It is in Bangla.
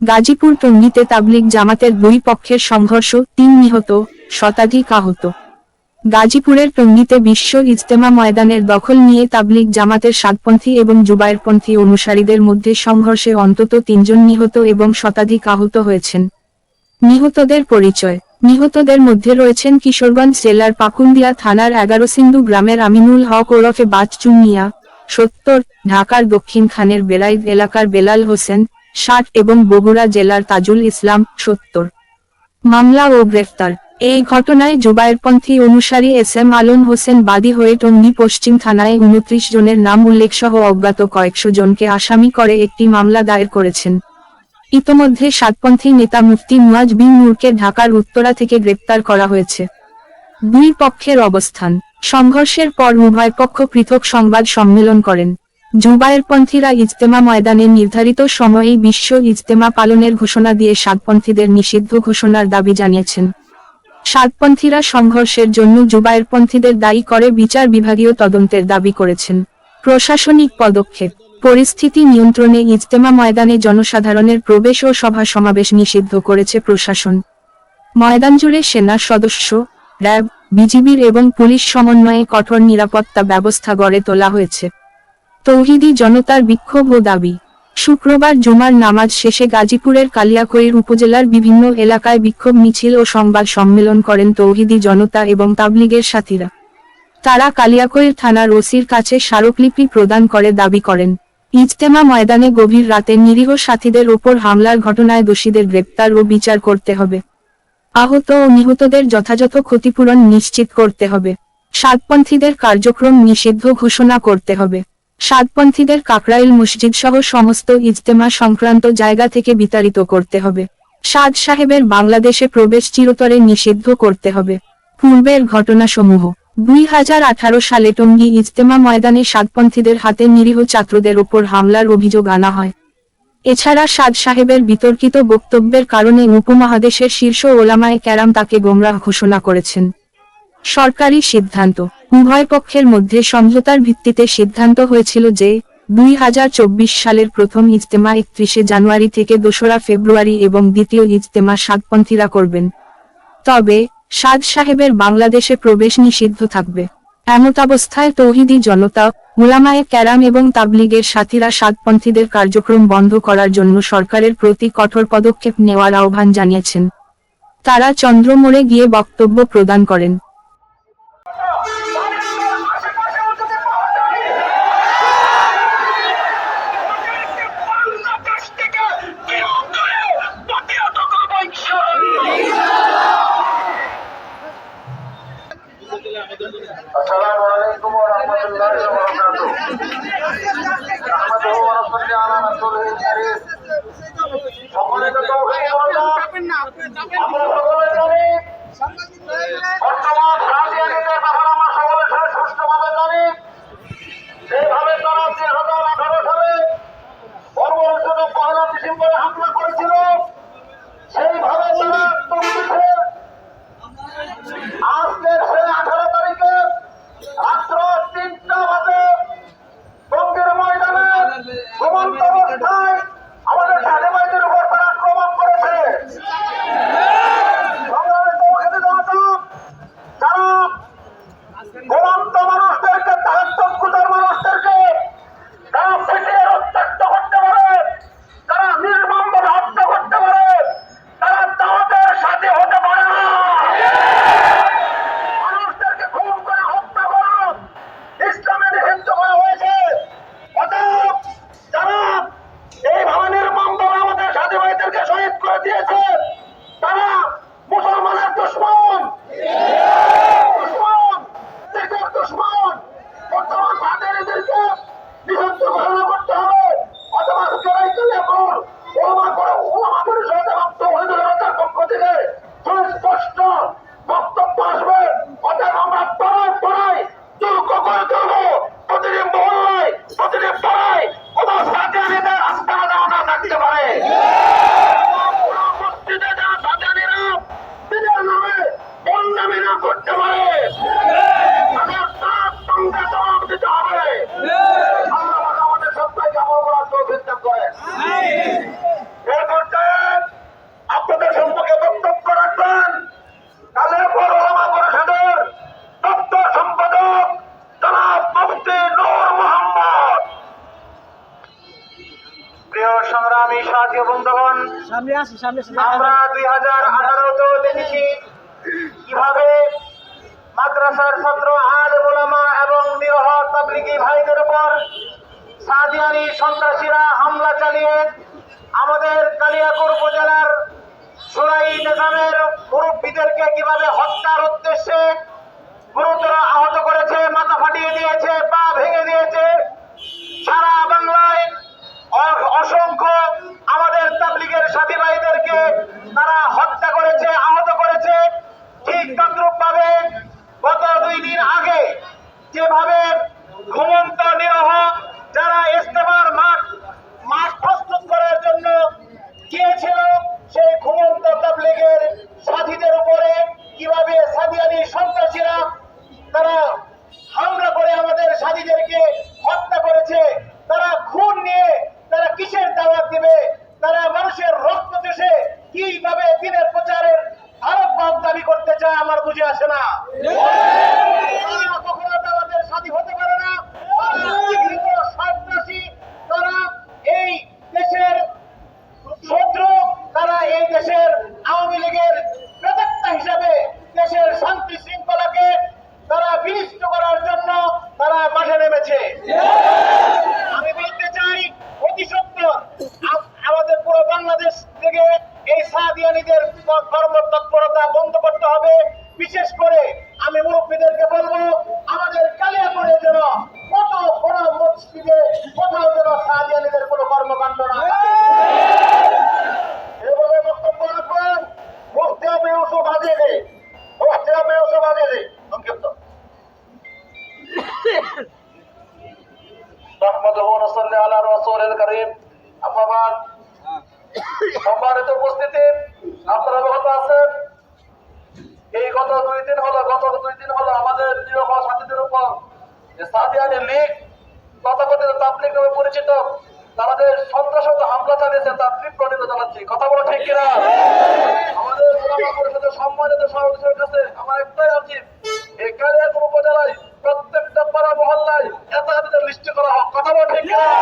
গাজীপুর টঙ্গীতে তাবলিগ জামাতের দুই পক্ষের সংঘর্ষ তিন নিহত, শতাধিক আহত। গাজীপুরের টঙ্গীতে বিশ্ব ইজতেমা ময়দানের দখল নিয়ে তাবলিগ জামাতের সাতপন্থী এবং জুবায়েরপন্থী অনুসারীদের মধ্যে সংঘর্ষে অন্তত তিনজন নিহত এবং শতাধিক আহত হয়েছেন। নিহতদের পরিচয়। নিহতদের মধ্যে রয়েছেন কিশোরগঞ্জ জেলার পাকুন্দিয়া থানার এগারো সিন্ধু গ্রামের আমিনুল হক ওরফে বাচ্চু মিয়া, সত্তর, ঢাকার দক্ষিণ খানের বেলাইদ এলাকার বেলাল হোসেন ষাট এবং বগুড়া জেলার তাজুল ইসলাম, সত্তর। মামলা ও গ্রেফতার। এই ঘটনায় জুবায়েরপন্থী অনুসারী এস এম আলম হোসেন বাদী হয়ে টঙ্গী পশ্চিম থানায় উনত্রিশ জনের নাম উল্লেখসহ অজ্ঞাত কয়েকশো জনকে আসামি করে একটি মামলা দায়ের করেছেন। ইতোমধ্যে সাতপন্থী নেতা মুফতি মুয়াজ বিন নূরকে ঢাকার উত্তরা থেকে গ্রেপ্তার করা হয়েছে। দুই পক্ষের অবস্থান। সংঘর্ষের পর উভয় পক্ষ পৃথক সংবাদ সম্মেলন করেন। জুবায়েরপন্থীরা ইজতেমা ময়দানে নির্ধারিত সময়েই বিশ্ব ইজতেমা পালনের ঘোষণা দিয়ে সাতপন্থীদের নিষিদ্ধ ঘোষণার দাবি জানিয়েছেন। সাতপন্থীরা সংঘর্ষের জন্য জুবায়েরপন্থীদের দায়ী করে বিচার বিভাগীয় তদন্তের দাবি করেছেন। প্রশাসনিক পদক্ষেপ, পরিস্থিতি নিয়ন্ত্রণে ইজতেমা ময়দানে জনসাধারণের প্রবেশ ও সভা সমাবেশ নিষিদ্ধ করেছে প্রশাসন। ময়দান জুড়ে সেনা সদস্য, র্যাব, বিজিবির এবং পুলিশ সমন্বয়ে কঠোর নিরাপত্তা ব্যবস্থা গড়ে তোলা হয়েছে। তৌহিদি জনতার বিক্ষোভ ও দাবি। শুক্রবার জুমার নামাজ শেষে গাজীপুরের কালিয়াকৈর উপজেলার বিভিন্ন এলাকায় বিক্ষোভ মিছিল ও সংবাদ সম্মেলন করেন তৌহিদি জনতা এবং তাবলিগের সাথীরা। তারা কালিয়াকৈর থানার ওসির কাছে স্মারকলিপি প্রদান করে দাবি করেন। ইজতেমা ময়দানে গভীর রাতে নিরীহ সাথীদের ওপর হামলার ঘটনায় দোষীদের গ্রেপ্তার ও বিচার করতে হবে। আহত ও নিহতদের যথাযথ ক্ষতিপূরণ নিশ্চিত করতে হবে। সাতপন্থীদের কার্যক্রম নিষিদ্ধ ঘোষণা করতে হবে। সাতপন্থীদের কাকরাইল মসজিদ সহ সমস্ত ইজতেমা সংক্রান্ত জায়গা থেকে বিতাড়িত করতে হবে। সাদ সাহেবের বাংলাদেশে প্রবেশ চিরতরে নিষিদ্ধ করতে হবে। পূর্বের ঘটনাসমূহ। দুই হাজার আঠারো সালে টঙ্গী ইজতেমা ময়দানে সাতপন্থীদের হাতে নিরীহ ছাত্রদের ওপর হামলার অভিযোগ আনা হয়। এছাড়া সাদ সাহেবের বিতর্কিত বক্তব্যের কারণে উপমহাদেশের শীর্ষ ওলামায় ক্যারাম তাকে গোমরাহ ঘোষণা করেছেন। সরকারি সিদ্ধান্ত। উভয় পক্ষের মধ্যে সমঝোতার ভিত্তিতে সিদ্ধান্ত হয়েছিল যে, দুই হাজার চব্বিশ সালের প্রথম ইজতেমা একত্রিশে জানুয়ারি থেকে দোসরা ফেব্রুয়ারি এবং দ্বিতীয় ইজতেমা সাতপন্থীরা করবেন। তবে, সাদ সাহেবের বাংলাদেশে প্রবেশ নিষিদ্ধ থাকবে। এমতাবস্থায় তৌহিদি জনতা, উলামায়ে ক্যারাম এবং তাবলিগের সাথীরা সাতপন্থীদের কার্যক্রম বন্ধ করার জন্য সরকারের প্রতি কঠোর পদক্ষেপ নেওয়ার আহ্বান জানিয়েছেন। তারা চন্দ্রমোড়ে গিয়ে বক্তব্য প্রদান করেন। সচল হয়েছে সম্মানিত আমরা সকলে জানি বন্ধুগণ সামনে আসি সামনে আমরা দুই হাজার আঠারোতেও দেখেছি কীভাবে মাদ্রাসার ছাত্র আল মোলামা এবং নিরহ তাবলিগি ভাইদের উপর সাদিয়ানি সন্ত্রাসীরা হামলা চালিয়ে আমাদের কালিয়াকুর উপজেলার সুরাই নিজামের মুরব্বীদেরকে কীভাবে হত্যার উদ্দেশ্যে গুরুতর আহত করেছে মাথা ফাটিয়ে দিয়েছে পা ভেঙে দিয়েছে সারা বাংলায় অ- অসংখ্য আমাদের তাবলিগের সাথী ভাইদেরকে তারা হত্যা করেছে আহত করেছে ঠিক তদ্রুপ ভাবে গত দুই দিন আগে যেভাবে ঘুমন্ত নিরহ যারা ইস্তেমার মাঠ মাঠ প্রস্তুত করার জন্য গিয়েছিল সেই ঘুমন্ত তাবলিগের সাথীদের উপরে কীভাবে সাদিয়ানি সন্ত্রাসীরা তারা হামলা করে আমাদের সাথীদেরকে হত্যা করেছে তারা খুন নিয়ে তারা কিসের দাওয়াত দিবে তারা মানুষের রক্ত চষে কীভাবে দিনের প্রচারের আরও পথ দাবি করতে চায় আমার বুঝে আসে না তারা কখনো দাওয়াতের সাথী হতে পারে না তারা বিকৃত সন্ত্রাসী তারা এই দেশের শত্রু তারা এই দেশের আওয়ামী লীগের প্রত্যেকটা হিসাবে দেশের শান্তি শৃঙ্খলাকে তারা বিনিষ্ট করার জন্য তারা নেমেছে আমি বলতে চাই, অতি সত্তর আমাদের পুরো বাংলাদেশ থেকে এই সাদিয়ানিদের ক- কর্মতৎপরতা বন্ধ করতে হবে। বিশেষ করে আমি মুরব্বীদেরকে বলব, আমাদের কালিয়াপুরে যেন কত বড় মসজিদে কোথাও যেন সাদিয়ানিদের কোনো কর্মকাণ্ড না এভাবে বক্তব্য রাখবেন মুফতি আপনি ওসব বাজিয়ে দে মুফতি আপনি ওসব বাজিয়ে দে সংক্ষিপ্ত। পরিচিত তাদের সন্ত্রাসত হামলা চালিয়েছে, তার তীব্র নিন্দা জানাচ্ছি। কথা বলো ঠিক কিনা? আমাদের পরিষদের সম্মানিত সভাপতির আমার একটাই আর্জি এই উপজেলায় போட்டிருக்கிறார்